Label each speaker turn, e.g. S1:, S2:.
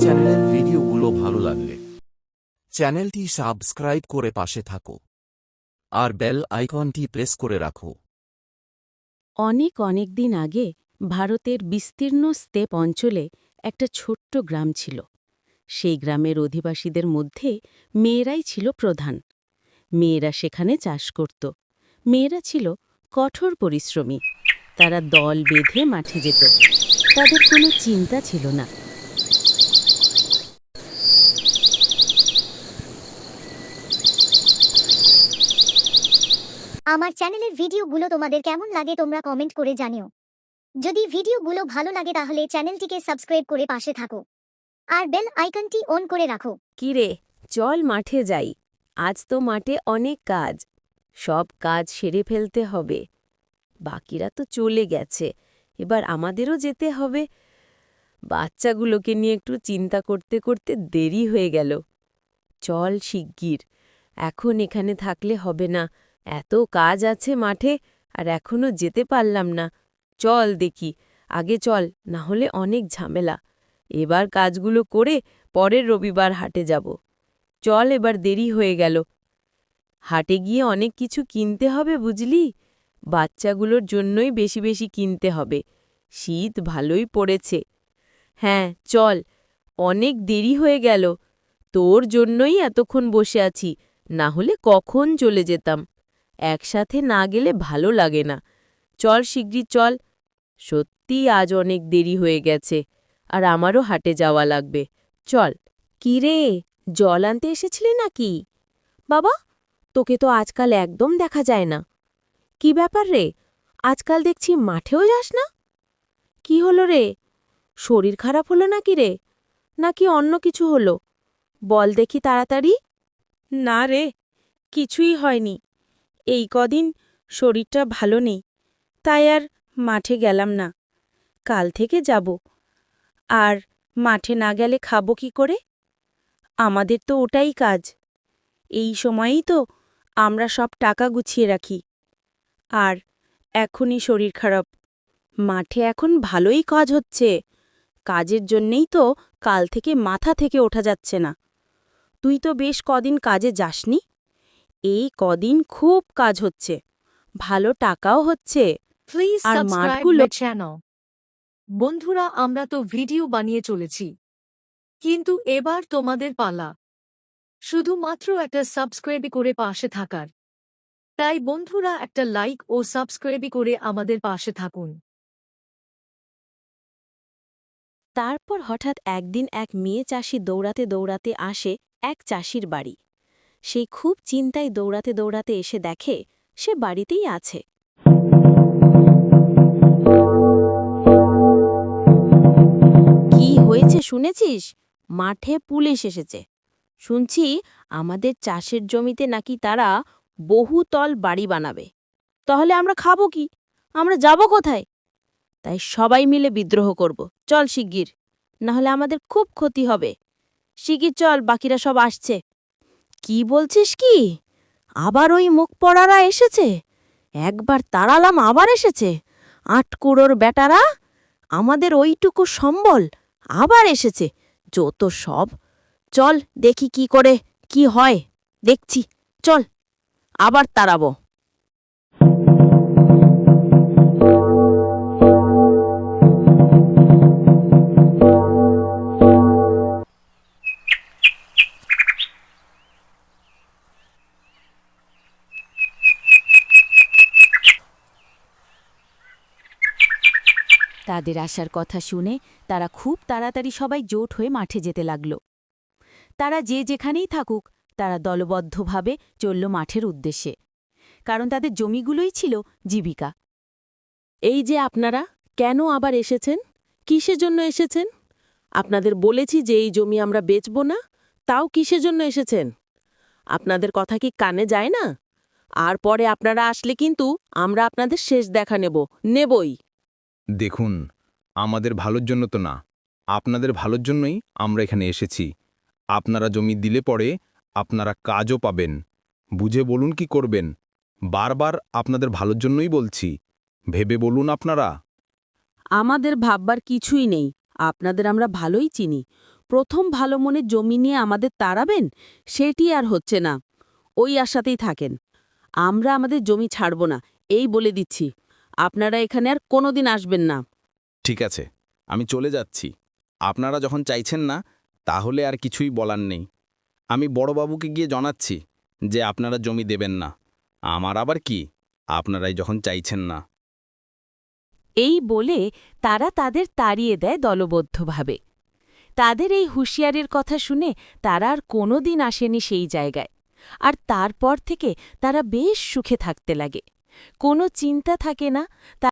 S1: চ্যানেলের ভিডিওগুলো ভালো লাগলে চ্যানেলটি সাবস্ক্রাইব করে পাশে থাকো আর বেল আইকনটি প্রেস করে রাখো।
S2: অনেক অনেক দিন আগে ভারতের বিস্তীর্ণ স্তেপ অঞ্চলে একটা ছোট্ট গ্রাম ছিল। সেই গ্রামের অধিবাসীদের মধ্যে মেয়েরাই ছিল প্রধান। মেয়েরা সেখানে চাষ করত। মেয়েরা ছিল কঠোর পরিশ্রমী। তারা দল বেঁধে মাঠে যেত। তাদের কোনো চিন্তা ছিল না।
S3: আমার চ্যানেলের ভিডিওগুলো তোমাদের কেমন লাগে তোমরা কমেন্ট করে জানিও। যদি ভিডিওগুলো ভালো লাগে তাহলে চ্যানেলটিকে সাবস্ক্রাইব করে পাশে থাকো। আর বেল আইকনটি অন করে রাখো।
S2: কিরে, চল মাঠে যাই। আজ তো মাঠে অনেক কাজ। সব কাজ সেরে ফেলতে হবে। বাকিরা তো চলে গেছে। এবার আমাদেরও যেতে হবে। বাচ্চাগুলোকে নিয়ে একটু চিন্তা করতে করতে দেরি হয়ে গেল। চল শিগগির। এখন এখানে থাকলে হবে না। এত কাজ আছে মাঠে আর এখনও যেতে পারলাম না। চল দেখি, আগে চল, না হলে অনেক ঝামেলা। এবার কাজগুলো করে পরের রবিবার হাটে যাব। চল এবার দেরি হয়ে গেল। হাটে গিয়ে অনেক কিছু কিনতে হবে বুঝলি? বাচ্চাগুলোর জন্যই বেশি বেশি কিনতে হবে। শীত ভালোই পড়েছে। হ্যাঁ চল, অনেক দেরি হয়ে গেল। তোর জন্যই এতক্ষণ বসে আছি, না হলে কখন চলে যেতাম। একসাথে না গেলে ভালো লাগে না। চল শিগগির চল। সত্যি আজ অনেক দেরি হয়ে গেছে, আর আমারও হাটে যাওয়া লাগবে। চল। কি রে, জল আনতে এসেছিলি নাকি? বাবা, তোকে তো আজকাল একদম দেখা যায় না। কি ব্যাপার রে, আজকাল দেখছি মাঠেও যাস না? কি হলো রে? শরীর খারাপ হলো নাকি রে? নাকি অন্য কিছু হলো? বল দেখি তাড়াতাড়ি।
S4: না রে, কিছুই হয়নি। এই কদিন শরীরটা ভালো নেই, তাই আর মাঠে গেলাম না। কাল থেকে যাব। আর মাঠে না গেলে খাব কি করে? আমাদের তো ওটাই কাজ। এই সময়েই তো আমরা সব টাকা গুছিয়ে রাখি। আর এখনই শরীর খারাপ। মাঠে এখন ভালোই কাজ হচ্ছে। কাজের জন্যেই তো কাল থেকে মাথা থেকে ওঠা যাচ্ছে না। তুই তো বেশ কদিন কাজে যাসনি। এই কদিন খুব কাজ হচ্ছে। ভালো টাকাও হচ্ছে।
S5: প্লিজ
S4: আর মাঠগুলো-
S5: চ্যানেল বন্ধুরা আমরা তো ভিডিও বানিয়ে চলেছি। কিন্তু এবার তোমাদের পালা। শুধুমাত্র একটা সাবস্ক্রাইব করে পাশে থাকার। তাই বন্ধুরা একটা লাইক ও সাবস্ক্রাইব করে আমাদের পাশে থাকুন।
S2: তারপর হঠাৎ একদিন এক মেয়ে চাষি দৌড়াতে দৌড়াতে আসে এক চাষির বাড়ি। সেই খুব চিন্তায় দৌড়াতে দৌড়াতে এসে দেখে সে বাড়িতেই আছে। কি হয়েছে শুনেছিস? মাঠে পুলিশ এসেছে। শুনছি আমাদের চাষের জমিতে নাকি তারা বহুতল বাড়ি বানাবে। তাহলে আমরা খাব কি? আমরা যাব কোথায়? তাই সবাই মিলে বিদ্রোহ করব। চল শিগগির। নাহলে আমাদের খুব ক্ষতি হবে। শিগগির চল, বাকিরা সব আসছে। কি বলছিস কি? আবার ওই মুখ পড়ারা এসেছে। একবার তাড়ালাম আবার এসেছে। আটকুড়োর বেটারা, আমাদের ওইটুকু সম্বল আবার এসেছে। যত সব। চল দেখি কি করে, কি হয়। দেখছি। চল, আবার তাড়াবো তাদের আসার কথা শুনে তারা খুব তাড়াতাড়ি সবাই জোট হয়ে মাঠে যেতে লাগল। তারা যে যেখানেই থাকুক, তারা দলবদ্ধভাবে চলল মাঠের উদ্দেশ্যে, কারণ তাদের জমিগুলোই ছিল জীবিকা। এই যে আপনারা, কেন আবার এসেছেন? কিসের জন্য এসেছেন? আপনাদের বলেছি যে এই জমি আমরা বেচব না, তাও কিসের জন্য এসেছেন? আপনাদের কথা কি কানে যায় না? আর পরে আপনারা আসলে কিন্তু আমরা আপনাদের শেষ দেখা নেব, নেবই।
S6: দেখুন, আমাদের ভালোর জন্য তো না, আপনাদের ভালোর জন্যই আমরা এখানে এসেছি। আপনারা জমি দিলে পরে আপনারা কাজও পাবেন। বুঝে বলুন কি করবেন? বারবার আপনাদের ভালোর জন্যই বলছি। ভেবে বলুন আপনারা।
S2: আমাদের ভাববার কিছুই নেই। আপনাদের আমরা ভালোই চিনি।
S4: প্রথম ভালো মনে জমি নিয়ে আমাদের তাড়াবেন? সেটি আর হচ্ছে না। ওই আশাতেই থাকেন। আমরা আমাদের জমি ছাড়ব না, এই বলে দিচ্ছি। আপনারা এখানে আর কোনোদিন আসবেন না।
S6: ঠিক আছে আমি চলে যাচ্ছি। আপনারা যখন চাইছেন না তাহলে আর কিছুই বলার নেই। আমি বড়বাবুকে গিয়ে জানাচ্ছি যে আপনারা জমি দেবেন না। আমার আবার কি? আপনারাই যখন চাইছেন না।
S2: এই বলে তারা তাদের তাড়িয়ে দেয় দলবদ্ধভাবে। তাদের এই হুঁশিয়ারির কথা শুনে তারা আর কোনো দিন আসেনি সেই জায়গায়। আর তারপর থেকে তারা বেশ সুখে থাকতে লাগে। কোনো চিন্তা থাকে না।